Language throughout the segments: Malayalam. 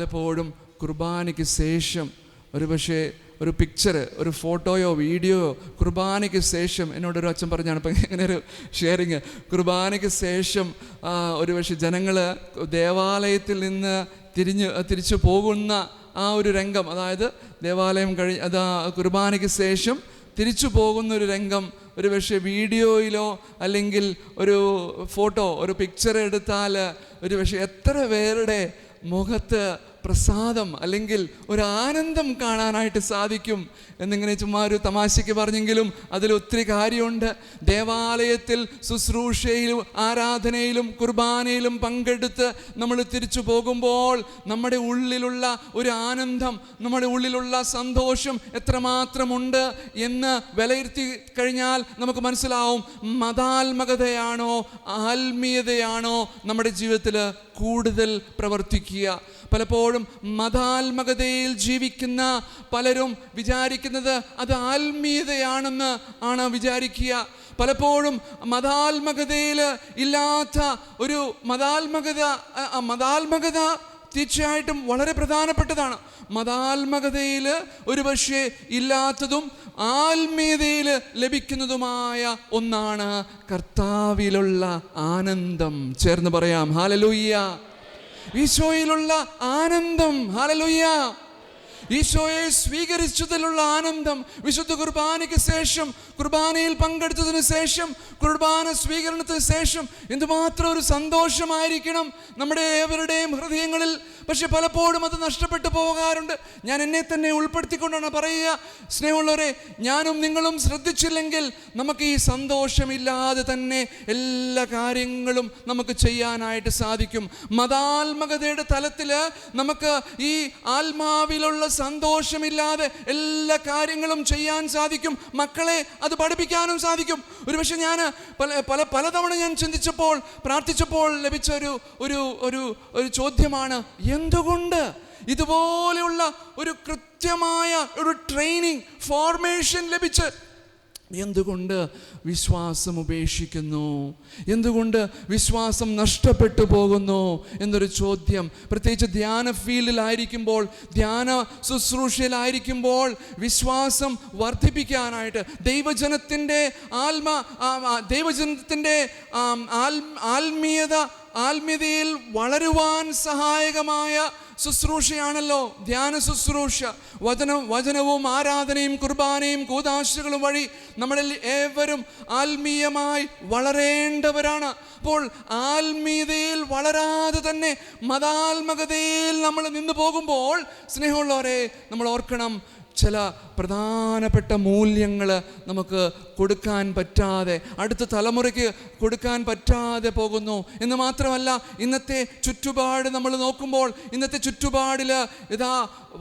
പലപ്പോഴും കുർബാനയ്ക്ക് ശേഷം ഒരു പക്ഷേ ഒരു പിക്ചർ ഒരു ഫോട്ടോയോ വീഡിയോയോ കുർബാനയ്ക്ക് ശേഷം എന്നോടൊരു അച്ഛൻ പറഞ്ഞാണ്. ഇപ്പം ഇങ്ങനെ ഒരു ഷെയറിങ് കുർബാനയ്ക്ക് ശേഷം ആ, ഒരു പക്ഷേ ജനങ്ങൾ ദേവാലയത്തിൽ നിന്ന് തിരിഞ്ഞ് തിരിച്ചു പോകുന്ന ആ ഒരു രംഗം അതായത് ദേവാലയം കഴി അത് കുർബാനയ്ക്ക് ശേഷം തിരിച്ചു പോകുന്ന ഒരു രംഗം ഒരു പക്ഷേ വീഡിയോയിലോ അല്ലെങ്കിൽ ഒരു ഫോട്ടോ ഒരു പിക്ചർ എടുത്താൽ ഒരു പക്ഷേ എത്ര പേരുടെ മുഖത്ത് പ്രസാദം അല്ലെങ്കിൽ ഒരു ആനന്ദം കാണാനായിട്ട് സാധിക്കും എന്നിങ്ങനെ ചുമ്മാ ഒരു തമാശയ്ക്ക് പറഞ്ഞെങ്കിലും അതിൽ ഒത്തിരി കാര്യമുണ്ട്. ദേവാലയത്തിൽ ശുശ്രൂഷയിലും ആരാധനയിലും കുർബാനയിലും പങ്കെടുത്ത് നമ്മൾ തിരിച്ചു പോകുമ്പോൾ നമ്മുടെ ഉള്ളിലുള്ള ഒരു ആനന്ദം നമ്മുടെ ഉള്ളിലുള്ള സന്തോഷം എത്രമാത്രമുണ്ട് എന്ന് വിലയിരുത്തി കഴിഞ്ഞാൽ നമുക്ക് മനസ്സിലാവും മതാത്മകതയാണോ ആത്മീയതയാണോ നമ്മുടെ ജീവിതത്തിൽ കൂടുതൽ പ്രവർത്തിക്കുക. പലപ്പോഴും മതാത്മകതയിൽ ജീവിക്കുന്ന പലരും വിചാരിക്കുന്നത് അത് ആത്മീയതയാണെന്ന് ആണ് വിചാരിക്കുക. പലപ്പോഴും മതാത്മകതയിൽ ഇല്ലാത്ത ഒരു മതാത്മകത മതാത്മകത തീർച്ചയായിട്ടും വളരെ പ്രധാനപ്പെട്ടതാണ്. മതാത്മകതയിൽ ഒരു പക്ഷേ ഇല്ലാത്തതും ആത്മീയതയിൽ ലഭിക്കുന്നതുമായ ഒന്നാണ് കർത്താവിലുള്ള ആനന്ദം. ചേർന്ന് പറയാം ഹാലലൂയ്യ. ഈശോയിലുള്ള ആനന്ദം ഹാലലൂയ്യ. ഈശോയെ സ്വീകരിച്ചതിലുള്ള ആനന്ദം വിശുദ്ധ കുർബാനയ്ക്ക് ശേഷം കുർബാനയിൽ പങ്കെടുത്തതിന് ശേഷം കുർബാന സ്വീകരണത്തിന് ശേഷം എന്തുമാത്രം ഒരു സന്തോഷമായിരിക്കണം നമ്മുടെ ഏവരുടെയും ഹൃദയങ്ങളിൽ. പക്ഷെ പലപ്പോഴും അത് നഷ്ടപ്പെട്ടു പോകാറുണ്ട്. ഞാൻ എന്നെ തന്നെ ഉൾപ്പെടുത്തിക്കൊണ്ടാണ് പറയുക സ്നേഹമുള്ളവരെ ഞാനും നിങ്ങളും ശ്രദ്ധിച്ചില്ലെങ്കിൽ നമുക്ക് ഈ സന്തോഷമില്ലാതെ തന്നെ എല്ലാ കാര്യങ്ങളും നമുക്ക് ചെയ്യാനായിട്ട് സാധിക്കും. മതാത്മകതയുടെ തലത്തിൽ നമുക്ക് ഈ ആത്മാവിലുള്ള സന്തോഷമില്ലാതെ എല്ലാ കാര്യങ്ങളും ചെയ്യാൻ സാധിക്കും. മക്കളെ അത് പഠിപ്പിക്കാനും സാധിക്കും. ഒരുപക്ഷെ ഞാൻ പല പല പലതവണ ഞാൻ ചിന്തിച്ചപ്പോൾ പ്രാർത്ഥിച്ചപ്പോൾ ലഭിച്ച ഒരു ഒരു ഒരു ഒരു ചോദ്യമാണ് എന്തുകൊണ്ട്? ഇതുപോലെയുള്ള ഒരു കൃത്യമായ ഒരു ട്രെയിനിങ് ഫോർമേഷൻ ലഭിച്ച് എന്തുകൊണ്ട് വിശ്വാസം ഉപേക്ഷിക്കുന്നു? എന്തുകൊണ്ട് വിശ്വാസം നഷ്ടപ്പെട്ടു പോകുന്നു? എന്നൊരു ചോദ്യം. പ്രത്യേകിച്ച് ധ്യാന ഫീൽഡിലായിരിക്കുമ്പോൾ ധ്യാന ശുശ്രൂഷയിലായിരിക്കുമ്പോൾ വിശ്വാസം വർദ്ധിപ്പിക്കാനായിട്ട് ദൈവജനത്തിന്റെ ആത്മ ദൈവജനത്തിന്റെ ആത്മീയത ആത്മീയതയിൽ വളരുവാൻ സഹായകമായ ശുശ്രൂഷയാണല്ലോ. ധ്യാന ശുശ്രൂഷ. വചനം വചനവും ആരാധനയും കുർബാനയും കൂതാശകളും വഴി നമ്മളിൽ ഏവരും ആത്മീയമായി വളരേണ്ടവരാണ്. അപ്പോൾ ആത്മീയതയിൽ വളരാതെ തന്നെ മതാത്മകതയിൽ നമ്മൾ നിന്ന് പോകുമ്പോൾ സ്നേഹമുള്ളവരെ നമ്മൾ ഓർക്കണം. ചില പ്രധാനപ്പെട്ട മൂല്യങ്ങൾ നമുക്ക് കൊടുക്കാൻ പറ്റാതെ അടുത്ത തലമുറയ്ക്ക് കൊടുക്കാൻ പറ്റാതെ പോകുന്നു. എന്ന് മാത്രമല്ല ഇന്നത്തെ ചുറ്റുപാട് നമ്മൾ നോക്കുമ്പോൾ ഇന്നത്തെ ചുറ്റുപാടിൽ ഇതാ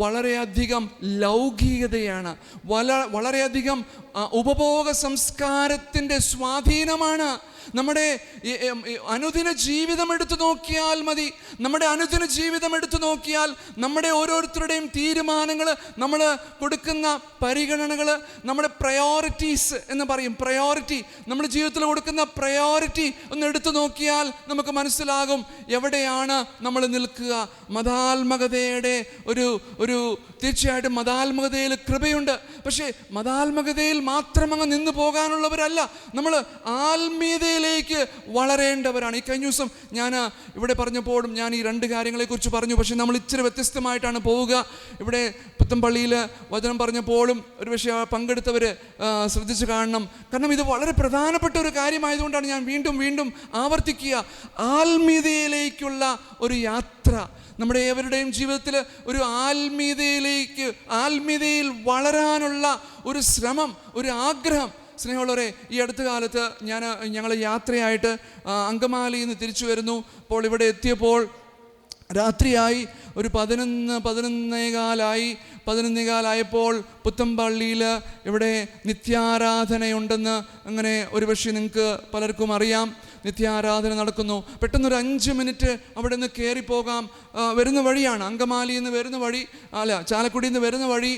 വളരെയധികം ലൗകികതയാണ്. വള വളരെയധികം ഉപഭോഗ സംസ്കാരത്തിന്റെ സ്വാധീനമാണ്. നമ്മുടെ അനുദിന ജീവിതം എടുത്തു നോക്കിയാൽ മതി. നമ്മുടെ അനുദിന ജീവിതം എടുത്തു നോക്കിയാൽ നമ്മുടെ ഓരോരുത്തരുടെയും തീരുമാനങ്ങൾ നമ്മൾ കൊടുക്കുന്ന പരിഗണനകൾ നമ്മുടെ പ്രയോറിറ്റീസ് എന്ന് പറയും. പ്രയോറിറ്റി നമ്മുടെ ജീവിതത്തിൽ കൊടുക്കുന്ന പ്രയോറിറ്റി ഒന്ന് എടുത്തു നോക്കിയാൽ നമുക്ക് മനസ്സിലാകും എവിടെയാണ് നമ്മൾ നിൽക്കുക. മതാത്മകതയുടെ ഒരു ഒരു തീർച്ചയായിട്ടും മതാത്മകതയിൽ കൃപയുണ്ട്. പക്ഷേ മതാത്മകതയിൽ മാത്രം അങ്ങ് നിന്ന് പോകാനുള്ളവരല്ല. നമ്മൾ ആത്മീയതയിലേക്ക് വളരേണ്ടവരാണ്. ഈ കഴിഞ്ഞ ദിവസം ഞാൻ ഇവിടെ പറഞ്ഞപ്പോഴും ഞാൻ ഈ രണ്ട് കാര്യങ്ങളെക്കുറിച്ച് പറഞ്ഞു. പക്ഷേ നമ്മൾ ഇച്ചിരി വ്യത്യസ്തമായിട്ടാണ് പോവുക. ഇവിടെ പുത്തമ്പള്ളിയിൽ വചനം പറഞ്ഞപ്പോഴും ഒരു പക്ഷേ പങ്കെടുത്തവർ ശ്രദ്ധിച്ച് കാണണം. കാരണം ഇത് വളരെ പ്രധാനപ്പെട്ട ഒരു കാര്യമായതുകൊണ്ടാണ് ഞാൻ വീണ്ടും വീണ്ടും ആവർത്തിക്കുക. ആത്മീയതയിലേക്കുള്ള ഒരു യാത്ര. നമ്മുടെ ഏവരുടെയും ജീവിതത്തിൽ ഒരു ആത്മീയതയിലേക്ക് ആത്മീയതയിൽ വളരാനുള്ള ഒരു ശ്രമം ഒരു ആഗ്രഹം. സ്നേഹമുള്ളവരെ ഈ അടുത്ത കാലത്ത് ഞാൻ ഞങ്ങൾ യാത്രയായിട്ട് അങ്കമാലിയിൽ നിന്ന് തിരിച്ചു വരുന്നു. അപ്പോൾ ഇവിടെ എത്തിയപ്പോൾ രാത്രിയായി ഒരു പതിനൊന്ന് പതിനൊന്നേകാലായി. പതിനൊന്നേകാലായപ്പോൾ പുത്തമ്പള്ളിയിൽ ഇവിടെ നിത്യാരാധനയുണ്ടെന്ന് അങ്ങനെ ഒരു ഒരുപക്ഷെ നിങ്ങൾക്ക് പലർക്കും അറിയാം. നിത്യാരാധന നടക്കുന്നു. പെട്ടെന്നൊരു അഞ്ച് മിനിറ്റ് അവിടെ നിന്ന് കയറിപ്പോകാം ആ, വരുന്ന വഴിയാണ്. അങ്കമാലിയിൽ നിന്ന് വരുന്ന വഴി അല്ല ചാലക്കുടിയിൽ നിന്ന് വരുന്ന വഴി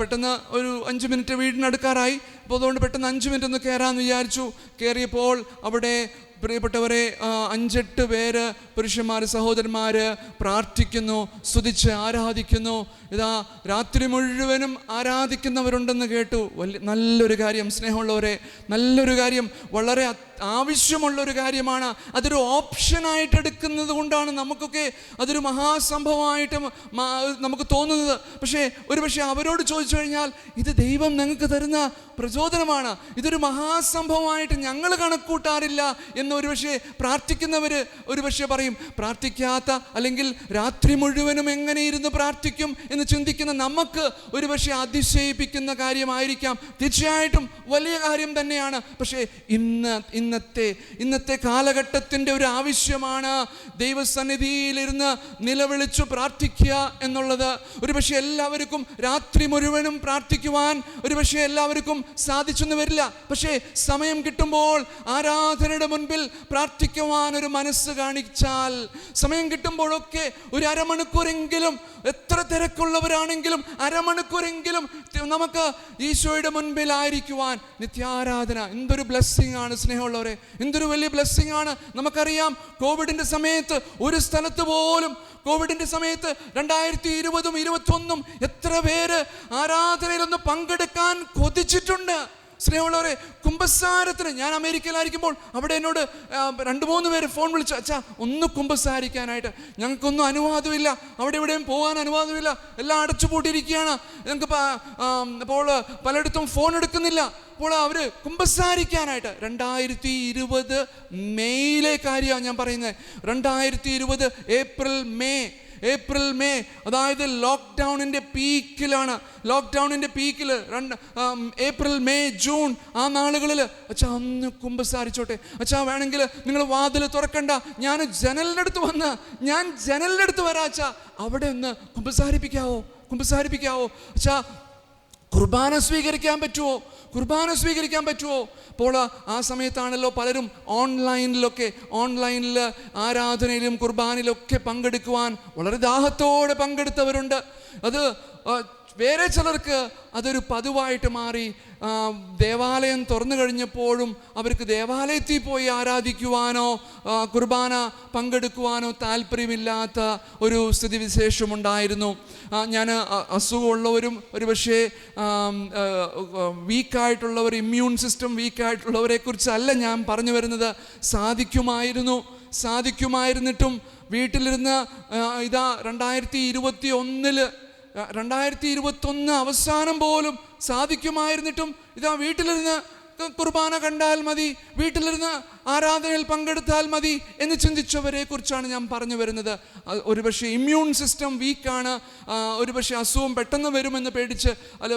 പെട്ടെന്ന് ഒരു അഞ്ച് മിനിറ്റ് വീടിനടുക്കാറായി. അപ്പോൾ അതുകൊണ്ട് പെട്ടെന്ന് അഞ്ച് മിനിറ്റ് ഒന്ന് കയറാമെന്ന് വിചാരിച്ചു. കയറിയപ്പോൾ അവിടെ പ്രിയപ്പെട്ടവരെ അഞ്ചെട്ട് പേര് പുരുഷന്മാർ സഹോദരന്മാർ പ്രാർത്ഥിക്കുന്നു സ്തുതിച്ച് ആരാധിക്കുന്നു. ഇതാ രാത്രി മുഴുവനും ആരാധിക്കുന്നവരുണ്ടെന്ന് കേട്ടു. വലിയ നല്ലൊരു കാര്യം സ്നേഹമുള്ളവരെ നല്ലൊരു കാര്യം. വളരെ ആവശ്യമുള്ളൊരു കാര്യമാണ്. അതൊരു ഓപ്ഷനായിട്ട് എടുക്കുന്നത് കൊണ്ടാണ് നമുക്കൊക്കെ അതൊരു മഹാസംഭവമായിട്ട് നമുക്ക് തോന്നുന്നത്. പക്ഷേ ഒരു പക്ഷേ അവരോട് ചോദിച്ചു കഴിഞ്ഞാൽ ഇത് ദൈവം ഞങ്ങൾക്ക് തരുന്ന പ്രചോദനമാണ്. ഇതൊരു മഹാസംഭവമായിട്ട് ഞങ്ങൾ കണക്കൂട്ടാറില്ല എന്ന് ഒരു പക്ഷേ പ്രാർത്ഥിക്കുന്നവർ ഒരു പക്ഷേ പറയും പ്രാർത്ഥിക്കാത്ത അല്ലെങ്കിൽ രാത്രി മുഴുവനും എങ്ങനെ ഇരുന്ന് പ്രാർത്ഥിക്കും? എന്ന് ചിന്തിക്കുന്ന നമുക്ക് ഒരു പക്ഷേ അതിശയിപ്പിക്കുന്ന കാര്യമായിരിക്കാം. തീർച്ചയായിട്ടും വലിയ കാര്യം തന്നെയാണ്. പക്ഷേ ഇന്ന് ഇന്നത്തെ ഇന്നത്തെ കാലഘട്ടത്തിന്റെ ഒരു ആവശ്യമാണ് ദൈവസന്നിധിയിലിരുന്ന് നിലവിളിച്ചു പ്രാർത്ഥിക്കുക എന്നുള്ളത്. ഒരുപക്ഷെ എല്ലാവർക്കും രാത്രി മുഴുവനും പ്രാർത്ഥിക്കുവാൻ ഒരുപക്ഷെ എല്ലാവർക്കും സാധിച്ചെന്ന് വരില്ല. പക്ഷേ സമയം കിട്ടുമ്പോൾ ആരാധനയുടെ മുൻപിൽ പ്രാർത്ഥിക്കുവാൻ ഒരു മനസ്സ് കാണിച്ചാൽ സമയം കിട്ടുമ്പോഴൊക്കെ ഒരു അരമണിക്കൂറെങ്കിലും എത്ര തിരക്കുള്ളവരാണെങ്കിലും അരമണിക്കൂറെങ്കിലും നമുക്ക് ഈശോയുടെ മുൻപിലായിരിക്കുവാൻ നിത്യാരാധന എന്തൊരു ബ്ലെസ്സിങ് ആണ് സ്നേഹമുള്ളവരെ എന്തൊരു വലിയ ബ്ലെസ്സിങ് ആണ്. നമുക്കറിയാം കോവിഡിന്റെ സമയത്ത് ഒരു സ്ഥലത്ത് പോലും കോവിഡിന്റെ സമയത്ത് രണ്ടായിരത്തി ഇരുപതും ഇരുപത്തൊന്നും എത്ര പേര് ആരാധനയിലൊന്ന് പങ്കെടുക്കാൻ കൊതിച്ചിട്ടുണ്ട്. സ്നേഹമുള്ളവരെ കുംഭസാരത്തിന് ഞാൻ അമേരിക്കയിലായിരിക്കുമ്പോൾ അവിടെ എന്നോട് രണ്ട് മൂന്ന് പേര് ഫോൺ വിളിച്ചു അച്ഛാ ഒന്ന് കുംഭസാരിക്കാനായിട്ട്. ഞങ്ങൾക്കൊന്നും അനുവാദമില്ല. അവിടെ ഇവിടെയും പോകാൻ അനുവാദമില്ല. എല്ലാം അടച്ചുപൂട്ടിയിരിക്കുകയാണ്. ഞങ്ങൾക്ക് പ- അപ്പോൾ പലയിടത്തും ഫോൺ എടുക്കുന്നില്ല. അപ്പോൾ അവർ കുമ്പസാരിക്കാനായിട്ട് രണ്ടായിരത്തി ഇരുപത് മെയ്യിലെ കാര്യമാണ് ഞാൻ പറയുന്നത്. രണ്ടായിരത്തി ഇരുപത് ഏപ്രിൽ മെയ് ഏപ്രിൽ മെയ് അതായത് ലോക്ക്ഡൗണിന്റെ പീക്കിലാണ്. ലോക്ക്ഡൗണിന്റെ പീക്കിൽ രണ്ട് ഏപ്രിൽ മെയ് ജൂൺ ആ നാളുകളിൽ അച്ഛാ അന്ന് കുമ്പസാരിച്ചോട്ടെ. അച്ഛാ വേണമെങ്കിൽ നിങ്ങൾ വാതിൽ തുറക്കണ്ട. ഞാൻ ജനലിന്റെ അടുത്ത് വന്ന് ഞാൻ ജനലിന്റെ അടുത്ത് വരാം അച്ഛാ. അവിടെ ഒന്ന് കുമ്പസാരിപ്പിക്കാവോ? കുമ്പസാരിപ്പിക്കാവോ? അച്ഛാ കുർബാന സ്വീകരിക്കാൻ പറ്റുമോ കുർബാന സ്വീകരിക്കാൻ പറ്റുമോ അപ്പോൾ ആ സമയത്താണല്ലോ പലരും ഓൺലൈനിലൊക്കെ ഓൺലൈനിൽ ആരാധനയിലും കുർബാനയിലൊക്കെ പങ്കെടുക്കുവാൻ വളരെ ദാഹത്തോടെ പങ്കെടുത്തവരുണ്ട്. അത് വേറെ ചിലർക്ക് അതൊരു പതിവായിട്ട് മാറി ദേവാലയം തുറന്നു കഴിഞ്ഞപ്പോഴും അവർക്ക് ദേവാലയത്തിൽ പോയി ആരാധിക്കുവാനോ കുർബാന പങ്കെടുക്കുവാനോ താല്പര്യമില്ലാത്ത ഒരു സ്ഥിതിവിശേഷമുണ്ടായിരുന്നു. ഞാൻ അസുഖമുള്ളവരും ഒരു പക്ഷേ വീക്കായിട്ടുള്ളവർ ഇമ്മ്യൂൺ സിസ്റ്റം വീക്കായിട്ടുള്ളവരെ കുറിച്ചല്ല ഞാൻ പറഞ്ഞു വരുന്നത്. സാധിക്കുമായിരുന്നു സാധിക്കുമായിരുന്നിട്ടും വീട്ടിലിരുന്ന് ഇതാ രണ്ടായിരത്തി ഇരുപത്തി ഒന്നിൽ രണ്ടായിരത്തി ഇരുപത്തൊന്ന് അവസാനം പോലും സാധിക്കുമായിരുന്നിട്ടും ഇതാ വീട്ടിലിരുന്ന് കുർബാന കണ്ടാൽ മതി വീട്ടിലിരുന്ന് ആരാധനയിൽ പങ്കെടുത്താൽ മതി എന്ന് ചിന്തിച്ചവരെ കുറിച്ചാണ് ഞാൻ പറഞ്ഞു വരുന്നത്. ഒരുപക്ഷെ ഇമ്മ്യൂൺ സിസ്റ്റം വീക്കാണ് ഒരുപക്ഷെ അസുഖം പെട്ടെന്ന് വരുമെന്ന് പേടിച്ച് അല്ല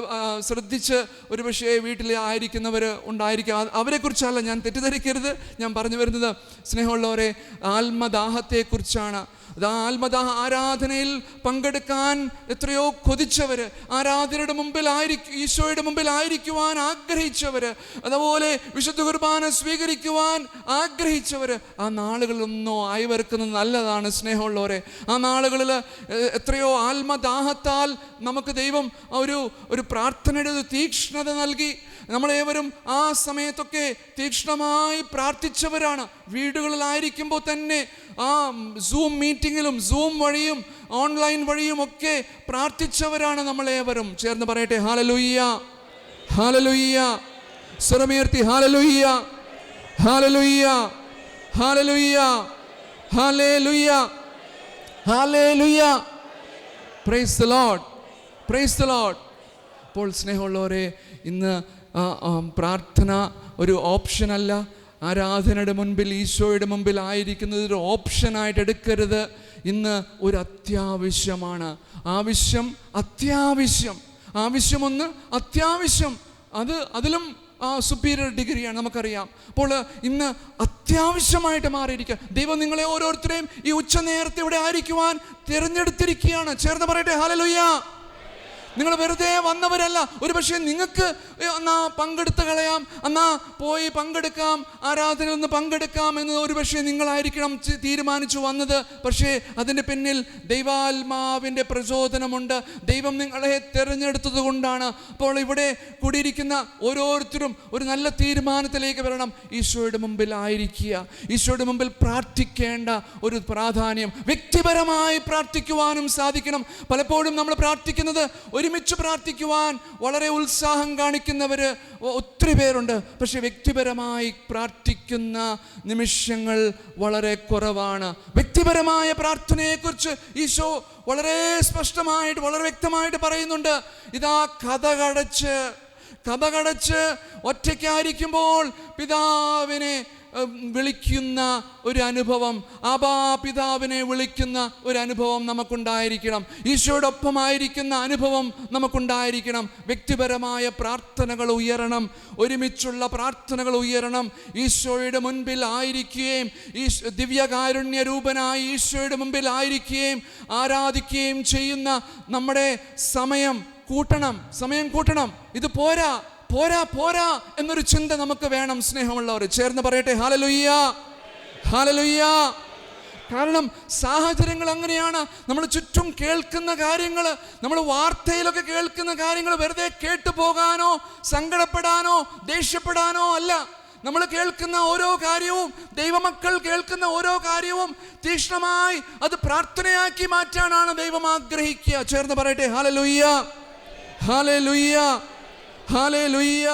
ശ്രദ്ധിച്ച് ഒരുപക്ഷെ വീട്ടിൽ ആയിരിക്കുന്നവർ ഉണ്ടായിരിക്കും. അവരെക്കുറിച്ചല്ല ഞാൻ തെറ്റിദ്ധരിക്കരുത്. ഞാൻ പറഞ്ഞു വരുന്നത് സ്നേഹമുള്ളവരെ ആത്മദാഹത്തെക്കുറിച്ചാണ്. അത് ആത്മദാഹ ആരാധനയിൽ പങ്കെടുക്കാൻ എത്രയോ കൊതിച്ചവർ ആരാധനയുടെ മുമ്പിൽ മുമ്പിലായിരിക്കും ഈശോയുടെ മുമ്പിലായിരിക്കുവാൻ ആഗ്രഹിച്ചവർ അതുപോലെ വിശുദ്ധ കുർബാന സ്വീകരിക്കുവാൻ ആഗ്രഹിച്ചവർ ആ നാളുകളിലൊന്നോ അയവർക്കുന്നത് നല്ലതാണ് സ്നേഹമുള്ളവരെ. ആ നാളുകളിൽ എത്രയോ ആത്മദാഹത്താൽ നമുക്ക് ദൈവം ഒരു ഒരു പ്രാർത്ഥനയുടെ ഒരു തീക്ഷ്ണത നൽകി. നമ്മളേവരും ആ സമയത്തൊക്കെ തീക്ഷ്ണമായി പ്രാർത്ഥിച്ചവരാണ്. വീടുകളിലായിരിക്കുമ്പോൾ തന്നെ ആ സൂം മീറ്റിങ്ങിലും സൂം വഴിയും ഓൺലൈൻ വഴിയും ഒക്കെ പ്രാർത്ഥിച്ചവരാണ് നമ്മളേവരും ചേർന്ന് പറയട്ടെ ഹാലലുയ്യ ഹാലലുയ്യ സ്വരമേർത്തി ഹാലലുയ്യ അപ്പോൾ സ്നേഹമുള്ളവരെ ഇന്ന് പ്രാർത്ഥന ഒരു ഓപ്ഷനല്ല ആരാധനയുടെ മുൻപിൽ ഈശോയുടെ മുമ്പിൽ ആയിരിക്കുന്നത് ഒരു ഓപ്ഷനായിട്ട് എടുക്കരുത്. ഇന്ന് ഒരു അത്യാവശ്യമാണ്. ആവശ്യം അത്യാവശ്യം. ആവശ്യമൊന്ന് അത്യാവശ്യം. അത് അതിലും സുപ്പീരിയർ ഡിഗ്രിയാണ് നമുക്കറിയാം. അപ്പോൾ ഇന്ന് അത്യാവശ്യമായിട്ട് മാറിയിരിക്കുക ദൈവം നിങ്ങളെ ഓരോരുത്തരെയും ഈ ഉച്ച നേരത്തെ ഇവിടെ ആയിരിക്കുവാൻ തിരഞ്ഞെടുത്തിരിക്കുകയാണ്. ചേർന്ന് പറയട്ടെ ഹാലലുയ്യ നിങ്ങൾ വെറുതെ വന്നവരല്ല. ഒരു പക്ഷേ നിങ്ങൾക്ക് എന്നാ പങ്കെടുത്ത് കളയാം. എന്നാ പോയി പങ്കെടുക്കാം. ആരാധനയിൽ നിന്ന് പങ്കെടുക്കാം എന്ന് ഒരു പക്ഷേ നിങ്ങളായിരിക്കണം തീരുമാനിച്ചു വന്നത്. പക്ഷേ അതിന്റെ പിന്നിൽ ദൈവാത്മാവിന്റെ പ്രചോദനമുണ്ട്. ദൈവം നിങ്ങളെ തിരഞ്ഞെടുത്തത് കൊണ്ടാണ്. അപ്പോൾ ഇവിടെ കൂടിയിരിക്കുന്ന ഓരോരുത്തരും ഒരു നല്ല തീരുമാനത്തിലേക്ക് വരണം. ഈശോയുടെ മുമ്പിൽ ആയിരിക്കുക. ഈശോയുടെ മുമ്പിൽ പ്രാർത്ഥിക്കേണ്ട ഒരു പ്രാധാന്യം വ്യക്തിപരമായി പ്രാർത്ഥിക്കുവാനും സാധിക്കണം. പലപ്പോഴും നമ്മൾ പ്രാർത്ഥിക്കുന്നത് ഒരുമിച്ച് പ്രാർത്ഥിക്കുവാൻ വളരെ ഉത്സാഹം കാണിക്കുന്നവർ ഒത്തിരി പേരുണ്ട്. പക്ഷേ വ്യക്തിപരമായി പ്രാർത്ഥിക്കുന്ന നിമിഷങ്ങൾ വളരെ കുറവാണ്. വ്യക്തിപരമായ പ്രാർത്ഥനയെക്കുറിച്ച് ഈശോ വളരെ സ്പഷ്ടമായിട്ട് വളരെ വ്യക്തമായിട്ട് പറയുന്നുണ്ട്. ഇതാ കഥ കടച്ച് കഥ കടച്ച് ഒറ്റയ്ക്കായിരിക്കുമ്പോൾ പിതാവിനെ വിളിക്കുന്ന ഒരു അനുഭവം ആബാ പിതാവിനെ വിളിക്കുന്ന ഒരു അനുഭവം നമുക്കുണ്ടായിരിക്കണം. ഈശോയോടൊപ്പമായിരിക്കുന്ന അനുഭവം നമുക്കുണ്ടായിരിക്കണം. വ്യക്തിപരമായ പ്രാർത്ഥനകൾ ഉയരണം ഒരുമിച്ചുള്ള പ്രാർത്ഥനകൾ ഉയരണം. ഈശോയുടെ മുൻപിൽ ആയിരിക്കുകയും ഈ ദിവ്യകാരുണ്യ രൂപനായി ഈശോയുടെ മുമ്പിൽ ആയിരിക്കുകയും ആരാധിക്കുകയും ചെയ്യുന്ന നമ്മുടെ സമയം കൂട്ടണം സമയം കൂട്ടണം. ഇത് പോരാ. പോരാ പോരാ എന്നൊരു ചിന്ത നമുക്ക് വേണം സ്നേഹമുള്ളവർ. ചേർന്ന് പറയട്ടെ ഹാലലുയ്യ ഹാലലുയ്യ. കാരണം സാഹചര്യങ്ങൾ അങ്ങനെയാണ്. നമ്മൾ ചുറ്റും കേൾക്കുന്ന കാര്യങ്ങൾ നമ്മൾ വാർത്തയിലൊക്കെ കേൾക്കുന്ന കാര്യങ്ങൾ വെറുതെ കേട്ടു പോകാനോ സങ്കടപ്പെടാനോ ദേഷ്യപ്പെടാനോ അല്ല. നമ്മൾ കേൾക്കുന്ന ഓരോ കാര്യവും ദൈവമക്കൾ കേൾക്കുന്ന ഓരോ കാര്യവും തീക്ഷ്ണമായി അത് പ്രാർത്ഥനയാക്കി മാറ്റാനാണ് ദൈവം ആഗ്രഹിക്കുക. ചേർന്ന് പറയട്ടെ ഹാലലുയ്യ ഹാലലുയ്യ. ഹാലലുയ്യ